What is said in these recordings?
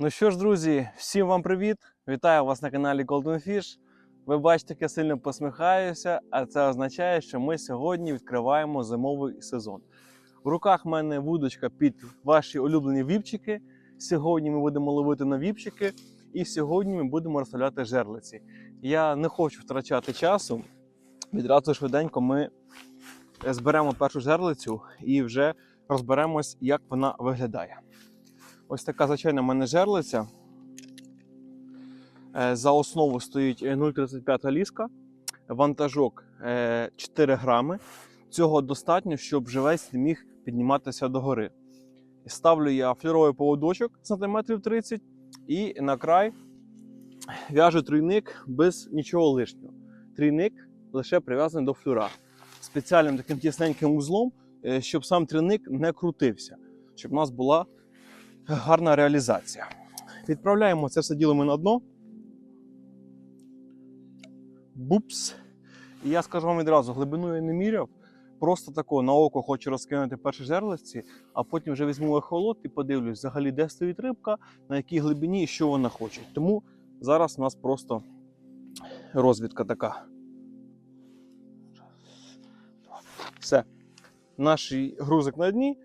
Ну що ж, друзі, всім вам привіт! Вітаю вас на каналі Golden Fish. Ви бачите, як я сильно посміхаюся, а це означає, що ми сьогодні відкриваємо зимовий сезон. В руках в мене вудочка під ваші улюблені віпчики. Сьогодні ми будемо ловити на віпчики, і сьогодні ми будемо розставляти жерлиці. Я не хочу втрачати часу. Відразу швиденько ми зберемо першу жерлицю і вже розберемось, як вона виглядає. Ось така звичайна в мене жерлиця. Е, За основу стоїть е, 0,35 ліска, вантажок е, 4 грами. Цього достатньо, щоб живець міг підніматися догори. Ставлю я флюровий поводочок сантиметрів 30 і на край в'яжу трійник без нічого лишнього. Трійник лише прив'язаний до флюра. Спеціальним таким тісненьким узлом, е, щоб сам трійник не крутився, щоб у нас була гарна реалізація. Відправляємо це все діло ми на дно. Бупс. І я скажу вам відразу, глибину я не міряв. Просто тако на око хочу розкинути перші жерлиці, а потім вже візьму ехолот і подивлюсь, взагалі, де стоїть рибка, на якій глибині і що вона хоче. Тому зараз у нас просто розвідка така. Все. Наш грузик на дні.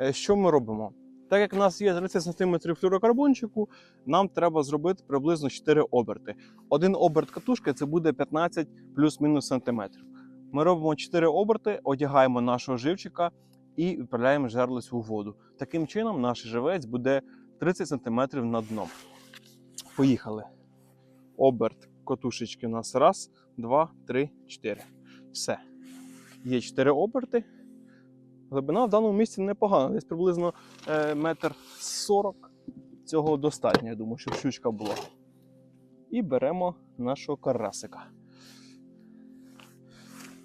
Е, Що ми робимо? Так як у нас є 30 см флюрокарбончику, нам треба зробити приблизно 4 оберти. Один оберт катушки це буде 15 плюс-мінус сантиметрів. Ми робимо 4 оберти, одягаємо нашого живчика і відправляємо жерлицю у воду. Таким чином, наш живець буде 30 см над дном. Поїхали. Оберт катушечки у нас раз, два, три, чотири. Все. Є 4 оберти. Глибина в даному місці непогана, десь приблизно е, метр сорок. Цього достатньо, я думаю, щоб щучка була. І беремо нашого карасика.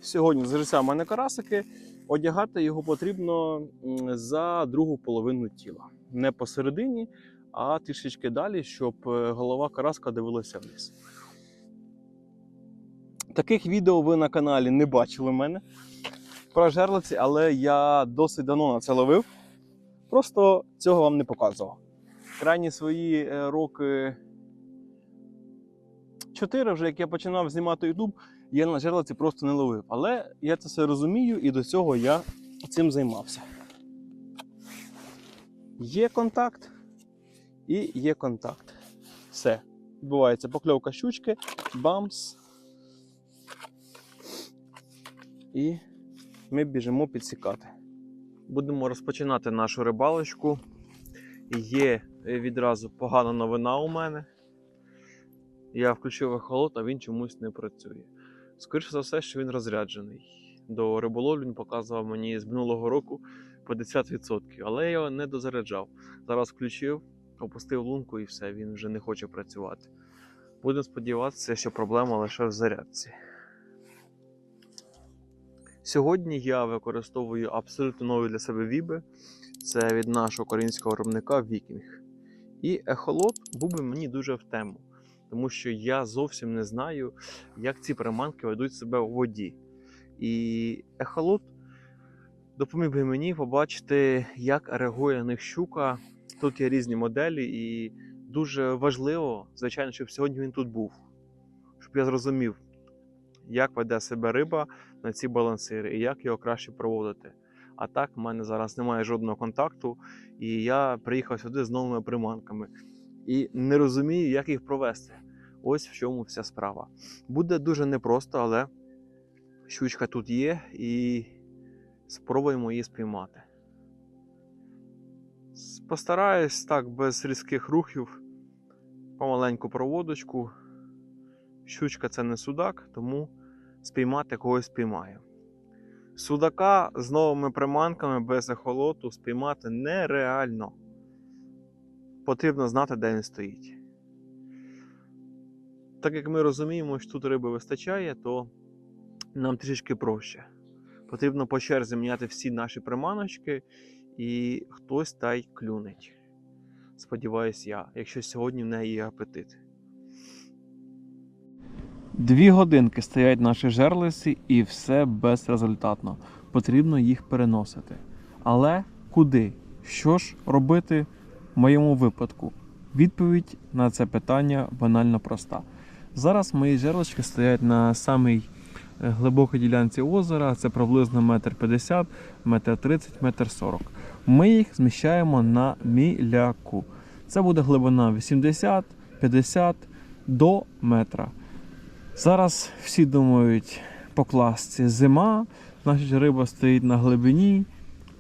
Сьогодні з в мене карасики. Одягати його потрібно за другу половину тіла. Не посередині, а трішечки далі, щоб е, голова караска дивилася вниз. Таких відео ви на каналі не бачили в мене про жерлиці, але я досить давно на це ловив. Просто цього вам не показував. Крайні свої е, роки 4 вже, як я починав знімати YouTube, я на жерлиці просто не ловив. Але я це все розумію і до цього я цим займався. Є контакт і є контакт. Все. Відбувається покльовка щучки, бамс. І ми біжимо підсікати. Будемо розпочинати нашу рибалочку. Є е, відразу погана новина у мене. Я включив ехолот, а він чомусь не працює. Скоріше за все, що він розряджений. До риболовлі він показував мені з минулого року по 50%, але я його не дозаряджав. Зараз включив, опустив лунку і все, він вже не хоче працювати. Будемо сподіватися, що проблема лише в зарядці. Сьогодні я використовую абсолютно нові для себе віби. Це від нашого українського виробника Вікінг. І ехолот був би мені дуже в тему, тому що я зовсім не знаю, як ці приманки ведуть себе у воді. І ехолот допоміг би мені побачити, як реагує на них щука. Тут є різні моделі, і дуже важливо, звичайно, щоб сьогодні він тут був, щоб я зрозумів, як веде себе риба на ці балансири і як його краще проводити. А так, в мене зараз немає жодного контакту, і я приїхав сюди з новими приманками і не розумію, як їх провести. Ось в чому вся справа. Буде дуже непросто, але щучка тут є, і спробуємо її спіймати. Постараюсь так без різких рухів, помаленьку проводочку. Щучка це не судак, тому спіймати когось спіймаю. Судака з новими приманками без ехолоту спіймати нереально. Потрібно знати, де він стоїть. Так як ми розуміємо, що тут риби вистачає, то нам трішки проще. Потрібно по черзі міняти всі наші приманочки, і хтось та й клюнеть. Сподіваюсь я, якщо сьогодні в неї є апетит. Дві годинки стоять наші жерлиці і все безрезультатно. Потрібно їх переносити. Але куди? Що ж робити в моєму випадку? Відповідь на це питання банально проста. Зараз мої жерлочки стоять на самій е, глибокій ділянці озера, це приблизно метр 50, метр 30, метр 40. Ми їх зміщаємо на міляку. Це буде глибина 80, 50 до метра. Зараз всі думають покласти зима, значить риба стоїть на глибині.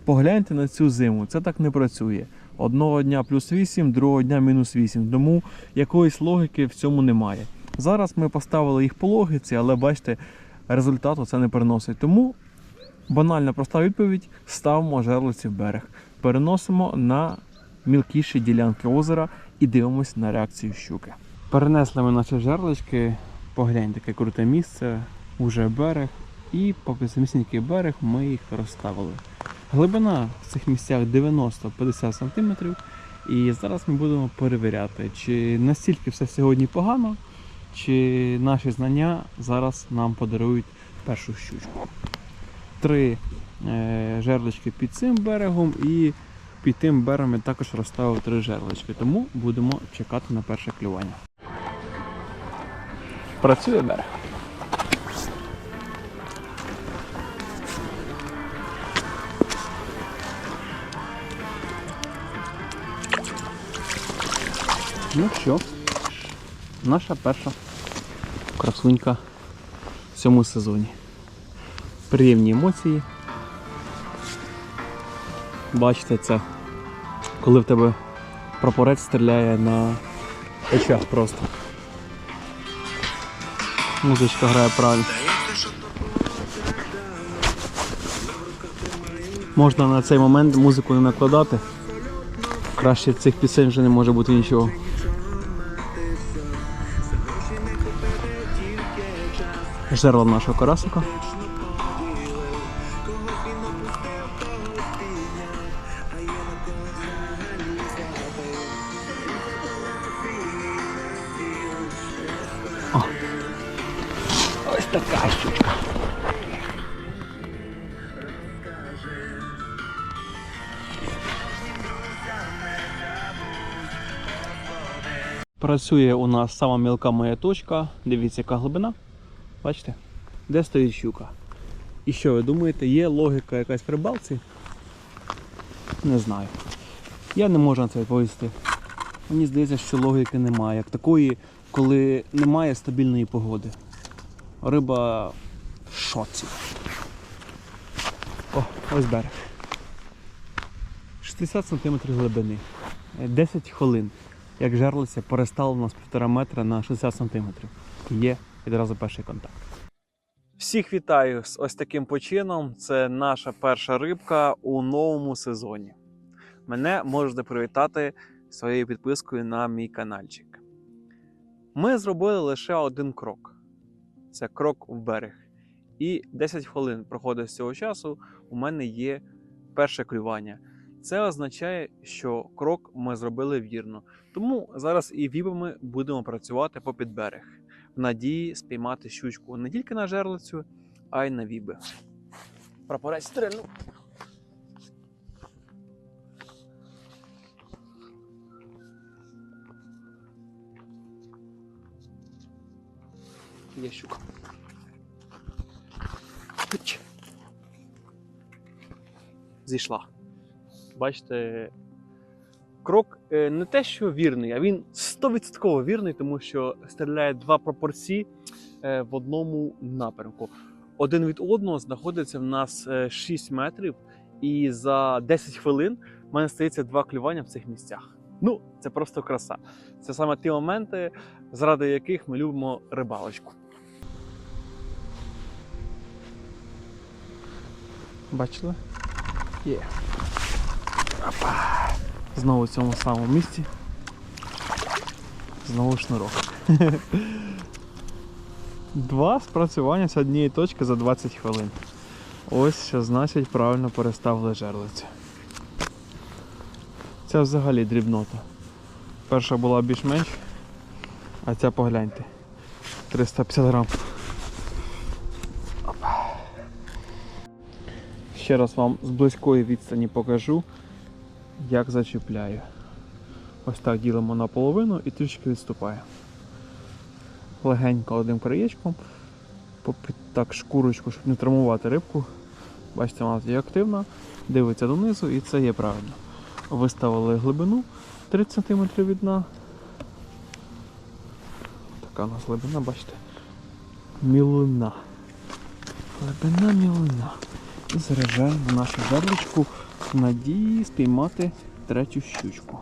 Погляньте на цю зиму, це так не працює. Одного дня плюс 8, другого дня мінус 8. Тому якоїсь логіки в цьому немає. Зараз ми поставили їх по логіці, але бачите, результату це не приносить. Тому банальна проста відповідь: ставимо жерлиці в берег, переносимо на мілкіші ділянки озера і дивимося на реакцію щуки. Перенесли ми наші жерлички, погляньте, таке круте місце, уже берег, і поки самісінький берег ми їх розставили. Глибина в цих місцях 90-50 см. І зараз ми будемо перевіряти, чи настільки все сьогодні погано, чи наші знання зараз нам подарують першу щучку. Три е, жерлички під цим берегом і під тим берегом я також розставив три жерлички. Тому будемо чекати на перше клювання. Працює берег. Ну що, наша перша красунька в цьому сезоні. Приємні емоції. Бачите це, коли в тебе прапорець стріляє на очах просто. Музичка грає правильно. Можна на цей момент музику не накладати. Краще цих пісень вже не може бути нічого. Жерло нашого карасика. Працює у нас сама мілка моя точка. Дивіться, яка глибина. Бачите? Де стоїть щука? І що ви думаєте, є логіка якась в рибалці? Не знаю. Я не можу на це відповісти. Мені здається, що логіки немає. Як такої, коли немає стабільної погоди. Риба в шоці. О, ось берег. 60 см глибини. 10 хвилин. Як жерлиця перестало нас півтора метра на 60 см. Є відразу перший контакт. Всіх вітаю з ось таким почином. Це наша перша рибка у новому сезоні. Мене можете привітати своєю підпискою на мій каналчик. Ми зробили лише один крок: це крок в берег. І 10 хвилин проходить з цього часу. У мене є перше клювання. Це означає, що крок ми зробили вірно. Тому зараз і вібами будемо працювати по підберег в надії спіймати щучку не тільки на жерлицю, а й на віби. Прапорець стрельнув. Є щука. Зійшла. Бачите, крок е, не те, що вірний, а він 100% вірний, тому що стріляє два пропорції е, в одному напрямку. Один від одного знаходиться в нас е, 6 метрів, і за 10 хвилин в мене стається два клювання в цих місцях. Ну, це просто краса. Це саме ті моменти, заради яких ми любимо рибалочку. Бачили? Є. Опа. Знову в цьому самому місці. Знову шнурок. Два спрацювання з однієї точки за 20 хвилин. Ось що значить правильно переставили жерлицю. Це взагалі дрібнота. Перша була більш-менш, а ця погляньте. 350 грам. Ще раз вам з близької відстані покажу, як зачіпляю. Ось так ділимо на половину і трішки відступає. Легенько одним краєчком, попід так шкурочку, щоб не травмувати рибку. Бачите, вона є активна, дивиться донизу і це є правильно. Виставили глибину 30 см від дна. Така у нас глибина, бачите. Мілина. Глибина мілина. І заряджаємо нашу жерличку надії спіймати третю щучку.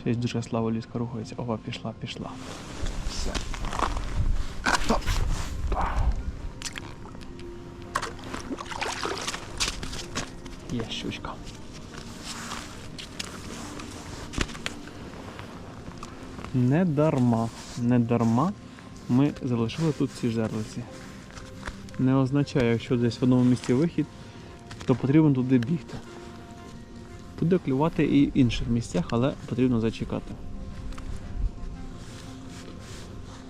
Щось дуже слава ліска рухається. Ова, пішла, пішла. Все. Є щучка. Не дарма, не дарма ми залишили тут ці жерлиці. Не означає, якщо десь в одному місці вихід, то потрібно туди бігти. Буде клювати і в інших місцях, але потрібно зачекати.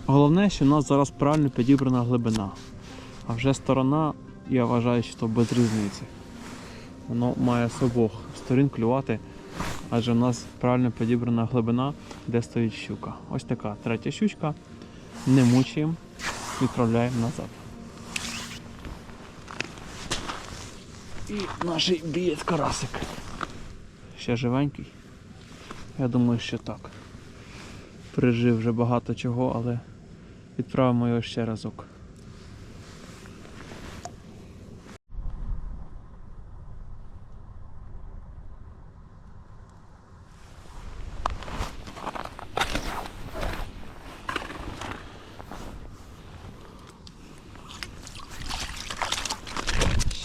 Головне, що в нас зараз правильно підібрана глибина. А вже сторона, я вважаю, що без різниці. Воно має з обох сторін клювати, адже в нас правильно підібрана глибина, де стоїть щука. Ось така третя щучка. Не мучаємо, відправляємо назад. І наш бієць карасик. Ще живенький. Я думаю, що так. Пережив вже багато чого, але відправимо його ще разок.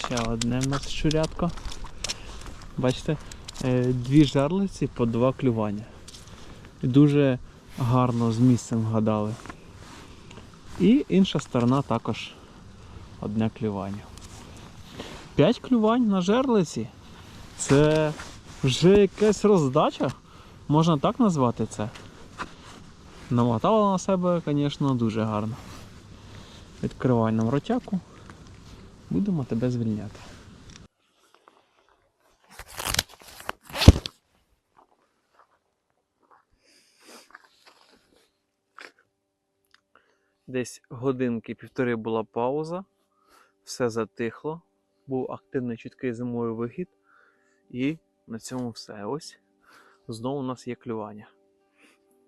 Ще одне в нас щурятко. Бачите, е, дві жерлиці по два клювання. Дуже гарно з місцем вгадали. І інша сторона також одне клювання. П'ять клювань на жерлиці. Це вже якась роздача. Можна так назвати це. Намотала на себе, звісно, дуже гарно. Відкривай нам ротяку. Будемо тебе звільняти. Десь годинки півтори була пауза, все затихло, був активний чіткий зимовий вихід, і на цьому все. Ось знову у нас є клювання.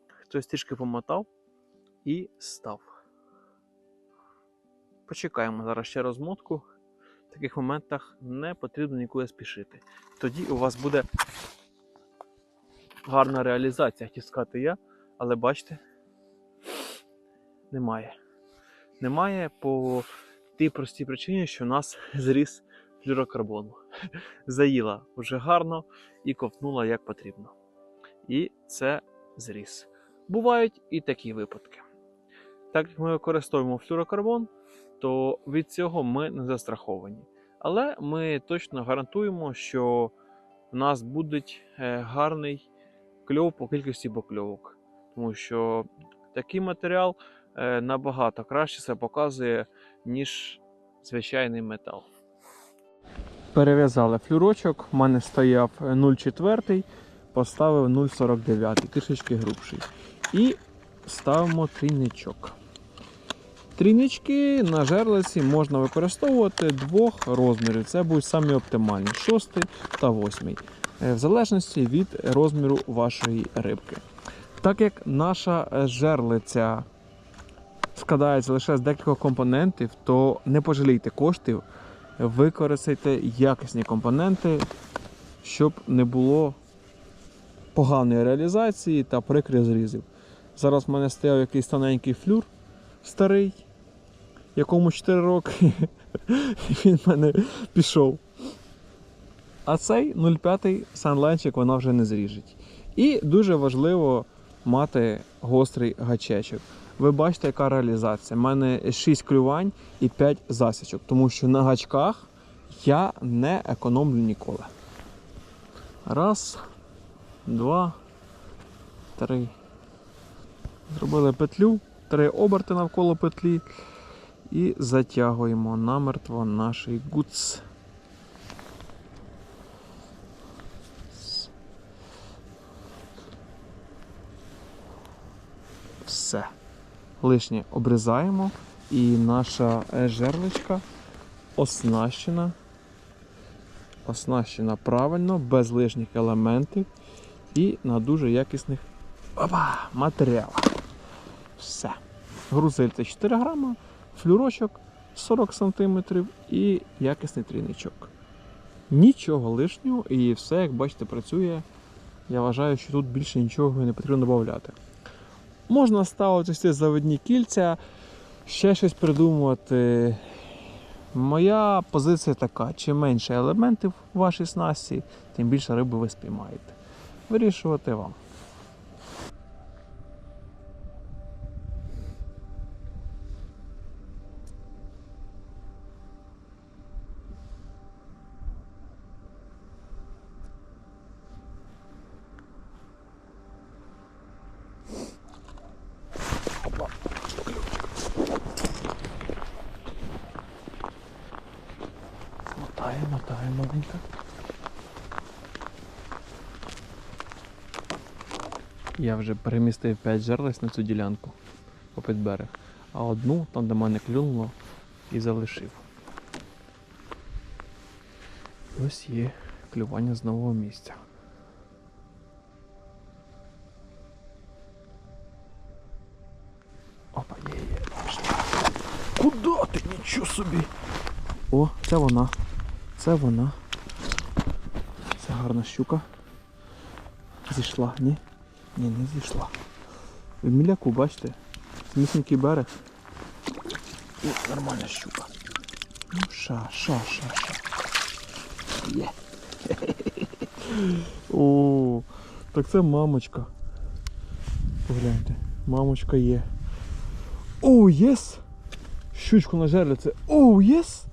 Хтось трішки помотав і став. Почекаємо зараз ще розмотку. В таких моментах не потрібно нікуди спішити. Тоді у вас буде гарна реалізація, хотів сказати я, але бачите, немає. Немає по тій простій причині, що у нас зріс флюрокарбону. Заїла вже гарно і ковтнула як потрібно. І це зріс. Бувають і такі випадки. Так як ми використовуємо флюрокарбон, то від цього ми не застраховані. Але ми точно гарантуємо, що в нас буде гарний кльов по кількості покльовок. Тому що такий матеріал набагато краще себе показує, ніж звичайний метал. Перев'язали флюрочок, в мене стояв 0,4, поставив 0,49, трішечки грубший. І ставимо трійничок. Трійнички на жерлиці можна використовувати двох розмірів. Це будуть самі оптимальні 6 та 8, в залежності від розміру вашої рибки. Так як наша жерлиця складається лише з декількох компонентів, то не пожалійте коштів, використайте якісні компоненти, щоб не було поганої реалізації та прикрих зрізів. Зараз в мене стояв якийсь тоненький флюр старий, якому 4 роки, і він в мене пішов. А цей 0,5 санлайнчик вона вже не зріжить. І дуже важливо мати гострий гачечок. Ви бачите, яка реалізація. У мене 6 клювань і 5 засічок, тому що на гачках я не економлю ніколи. Раз, два, три. Зробили петлю, три оберти навколо петлі і затягуємо намертво наш гуц. Все. Лишнє обрізаємо, і наша жерличка оснащена. Оснащена правильно, без лишніх елементів і на дуже якісних опа, матеріалах. Все. Грузиль це 4 грама, флюрочок 40 см і якісний трійничок. Нічого лишнього і все, як бачите, працює. Я вважаю, що тут більше нічого не потрібно додати. Можна ставити ці заводні кільця, ще щось придумувати. Моя позиція така: чим менше елементів в вашій снасті, тим більше риби ви спіймаєте. Вирішувати вам. Вже перемістив 5 жерлиць на цю ділянку по підберег, а одну, там де мене клюнуло, і залишив. Ось є клювання з нового місця. Опа, є, є, пішла. Куда ти? Нічого собі! О, це вона. Це вона. Це гарна щука. Зійшла, ні? Ні, не зійшла. В міляку, бачите? Смісненький берег. І нормальна щука. Ну, ша, ша, ша, ша. Є. О, так це мамочка. Погляньте, мамочка є. О, єс! Щучку на жерлі це. Оу, єс!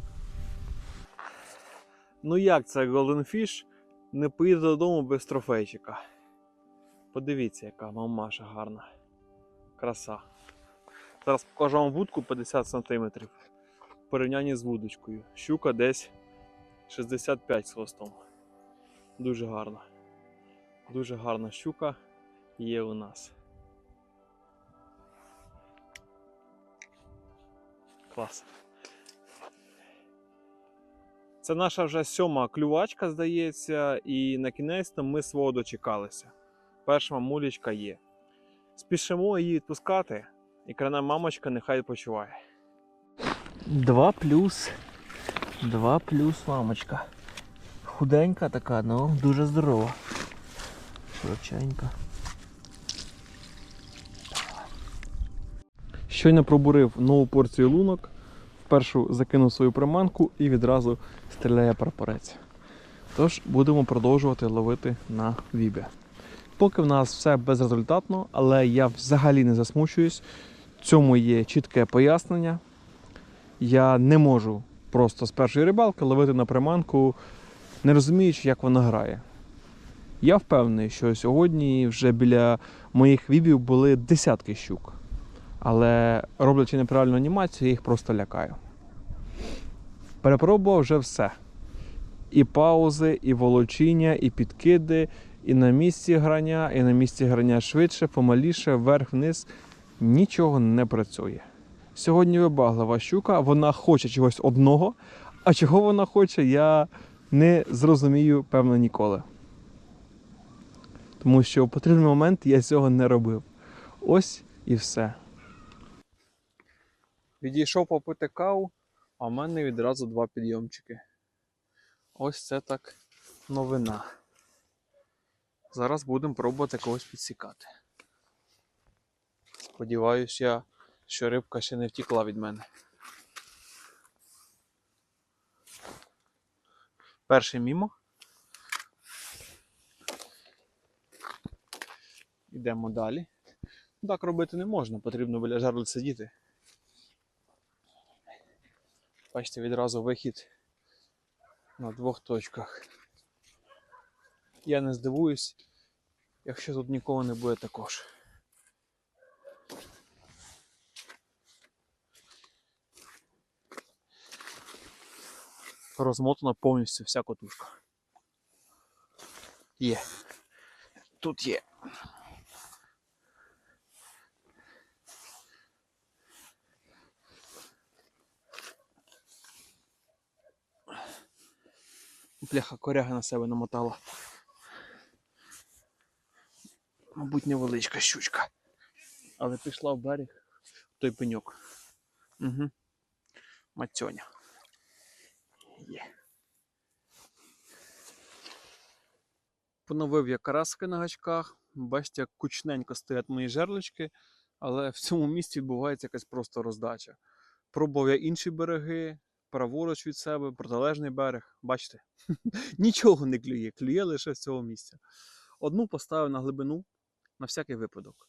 Ну як це Golden Fish не поїде додому без трофейчика? Подивіться, яка мамаша гарна. Краса. Зараз покажу вам вудку 50 см. В порівнянні з вудочкою. Щука десь 65 з хвостом. Дуже гарна. Дуже гарна щука є у нас. Клас. Це наша вже сьома клювачка, здається, і на кінець ми свого дочекалися. Перша мамулечка є. Спішимо її відпускати, і крана мамочка нехай почуває. Два плюс. Два плюс мамочка. Худенька така, ну дуже здорова. Широченька. Щойно пробурив нову порцію лунок. Впершу закинув свою приманку і відразу стріляє прапорець. Тож будемо продовжувати ловити на вібі. Поки в нас все безрезультатно, але я взагалі не засмучуюсь. Цьому є чітке пояснення. Я не можу просто з першої рибалки ловити на приманку, не розуміючи, як вона грає. Я впевнений, що сьогодні вже біля моїх вібів були десятки щук. Але роблячи неправильну анімацію, я їх просто лякаю. Перепробував вже все. І паузи, і волочіння, і підкиди, і на місці грання, і на місці грання швидше, помаліше, вверх-вниз. Нічого не працює. Сьогодні вибаглива щука, вона хоче чогось одного, а чого вона хоче, я не зрозумію, певно, ніколи. Тому що в потрібний момент я цього не робив. Ось і все. Відійшов попити каву, а в мене відразу два підйомчики. Ось це так новина. Зараз будемо пробувати когось підсікати. Сподіваюсь я, що рибка ще не втікла від мене. Перший мімо. Йдемо далі. Так робити не можна, потрібно біля жерла сидіти. Бачите, відразу вихід на двох точках. Я не здивуюсь, якщо тут нікого не буде також. Розмотана повністю вся котушка. Є. Тут є. Пляха коряга на себе намотала. Мабуть, невеличка щучка. Але пішла в берег той пеньок. Угу. Мацьоня. Є. Поновив я караски на гачках. Бачите, як кучненько стоять мої жерлички, але в цьому місці відбувається якась просто роздача. Пробував я інші береги, праворуч від себе, протилежний берег. Бачите, нічого не клює, клює лише з цього місця. Одну поставив на глибину на всякий випадок.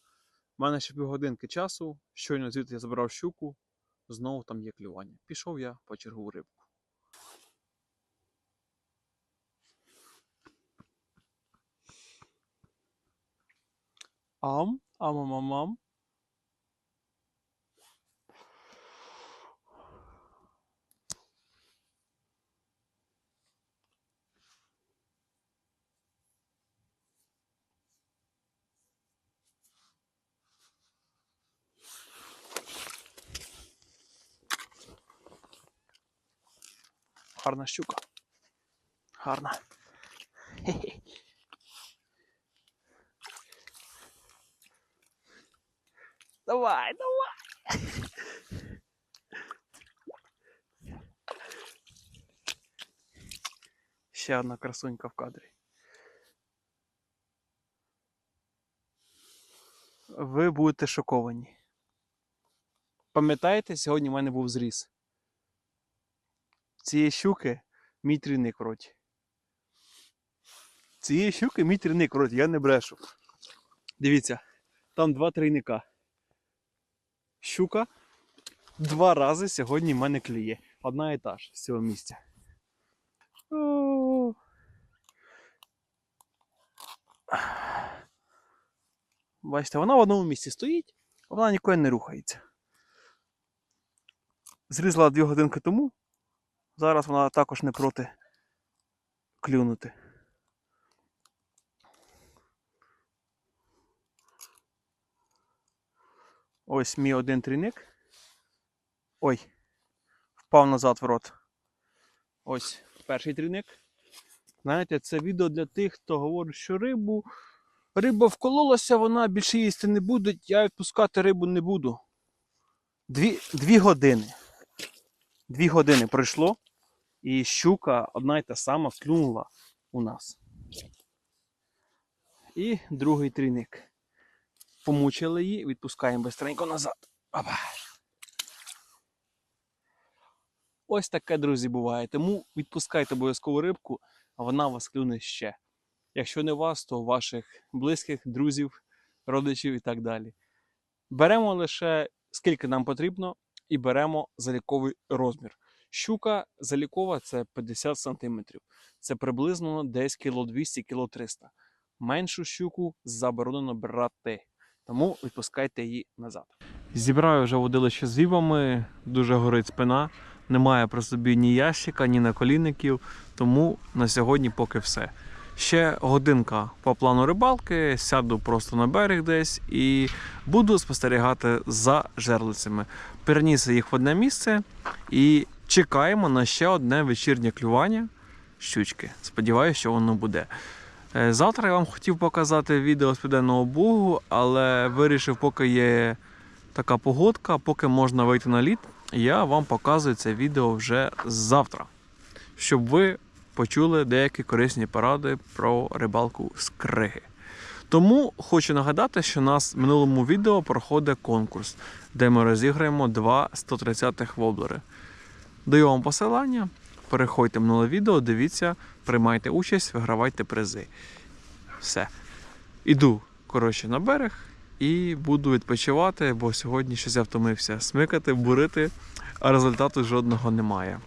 У мене ще півгодинки часу, щойно звідти я забрав щуку, знову там є клювання. Пішов я по чергу рибку. Ам, амамамам. Гарна щука. Гарна. Хе-хе. Давай, давай. Ще одна красунька в кадрі. Ви будете шоковані. Пам'ятаєте, сьогодні в мене був зріз. Цієї щуки мій трійник в роті. Цієї щуки мій трійник в роті, я не брешу. Дивіться, там два трійника. Щука два рази сьогодні в мене клює. Одна і та ж з цього місця. Бачите, вона в одному місці стоїть, вона ніколи не рухається. Зрізала дві годинки тому. Зараз вона також не проти клюнути. Ось мій один трійник. Ой, впав назад в рот. Ось перший трійник. Знаєте, це відео для тих, хто говорить, що рибу. Риба вкололася, вона більше їсти не буде, я відпускати рибу не буду. Дві, дві години. Дві години пройшло, і щука одна й та сама клюнула у нас. І другий трійник. Помучили її, відпускаємо бистренько назад. Опа. Ось таке, друзі, буває. Тому відпускайте обов'язково рибку, а вона вас клюне ще. Якщо не вас, то ваших близьких, друзів, родичів і так далі. Беремо лише скільки нам потрібно, і беремо заліковий розмір. Щука залікова це 50 см. Це приблизно десь кіло 200 кіло 300 Меншу щуку заборонено брати. Тому відпускайте її назад. Зібраю вже водилище з вібами, дуже горить спина. Немає при собі ні ящика, ні наколінників, тому на сьогодні поки все. Ще годинка по плану рибалки, сяду просто на берег десь і буду спостерігати за жерлицями. Переніс їх в одне місце і чекаємо на ще одне вечірнє клювання щучки. Сподіваюся, що воно буде. Е, Завтра я вам хотів показати відео з південного бугу, але вирішив, поки є така погодка, поки можна вийти на лід, я вам показую це відео вже завтра, щоб ви почули деякі корисні поради про рибалку з криги. Тому хочу нагадати, що у нас в минулому відео проходить конкурс, де ми розіграємо два 130-х воблери. Даю вам посилання, переходьте в минуле відео, дивіться, приймайте участь, вигравайте призи. Все. Іду, коротше, на берег і буду відпочивати, бо сьогодні щось я втомився смикати, бурити, а результату жодного немає.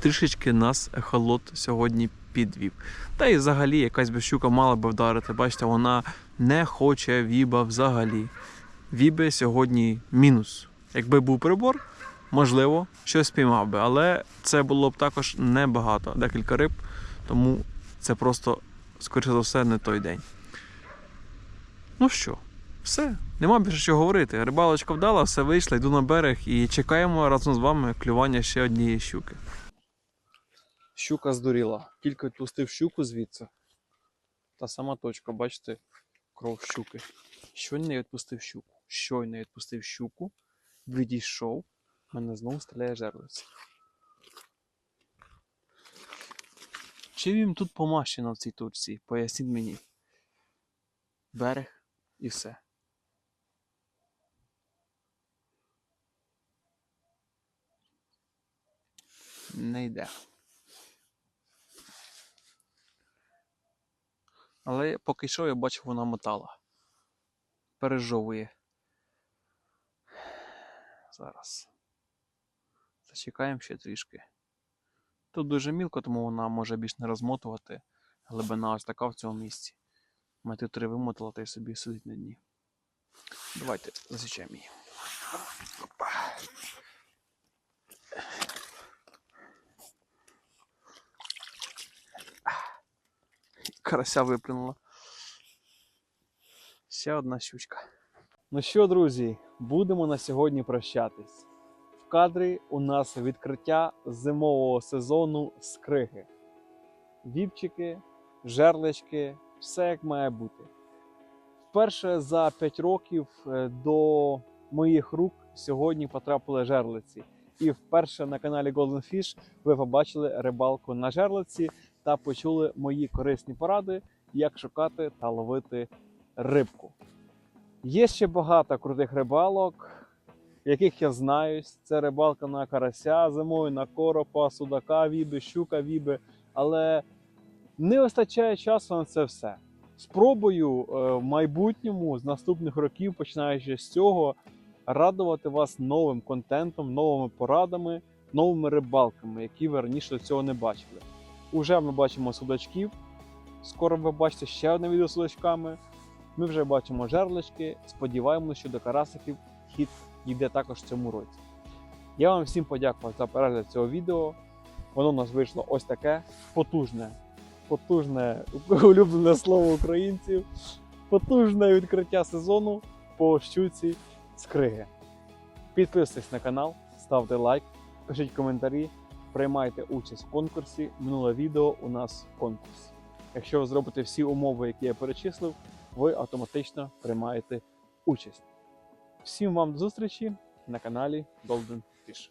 Трішечки нас ехолот сьогодні підвів. Та й взагалі якась би щука мала би вдарити. Бачите, вона не хоче віба взагалі. Віби сьогодні мінус. Якби був прибор, можливо, щось спіймав би, але це було б також небагато, декілька риб, тому це просто, скоріше за все, не той день. Ну що, все, нема більше що говорити. Рибалочка вдала, все вийшло, йду на берег і чекаємо разом з вами клювання ще однієї щуки. Щука здуріла. Тільки відпустив щуку звідси. Та сама точка, бачите, кров щуки. Щойно я відпустив щуку. Щойно я відпустив щуку, відійшов, мене знову стріляє жерлиця. Чим їм тут помащено в цій Турції? Поясніть мені. Берег і все. Не йде. Але поки що я бачив, вона мотала. Пережовує. Зараз. Зачекаємо ще трішки. Тут дуже мілко, тому вона може більш не розмотувати. Глибина ось така в цьому місці. Мети три вимотала та й собі сидить на дні. Давайте засічаємо її. Опа. Карася виплюнула. Ще одна щучка. Ну що, друзі, будемо на сьогодні прощатись. Кадрі у нас відкриття зимового сезону скриги. Віпчики, жерлечки, все як має бути. Вперше за 5 років е, до моїх рук сьогодні потрапили жерлиці. І вперше на каналі Golden Fish ви побачили рибалку на жерлиці та почули мої корисні поради, як шукати та ловити рибку. Є ще багато крутих рибалок, яких я знаюсь. Це рибалка на карася зимою, на коропа, судака, віби, щука, віби. Але не вистачає часу на це все. Спробую е, в майбутньому з наступних років, починаючи з цього, радувати вас новим контентом, новими порадами, новими рибалками, які ви раніше до цього не бачили. Уже ми бачимо судачків. Скоро ви бачите ще одне відео з судачками. Ми вже бачимо жерлички. Сподіваємося, що до карасиків хід йде також в цьому році. Я вам всім подякував за перегляд цього відео. Воно у нас вийшло ось таке потужне, потужне улюблене слово українців, потужне відкриття сезону по щуці скриги. Підписуйтесь на канал, ставте лайк, пишіть коментарі, приймайте участь в конкурсі. Минуле відео у нас конкурс. Якщо ви зробите всі умови, які я перечислив, ви автоматично приймаєте участь. Всім вам до зустрічі на каналі Golden Fish.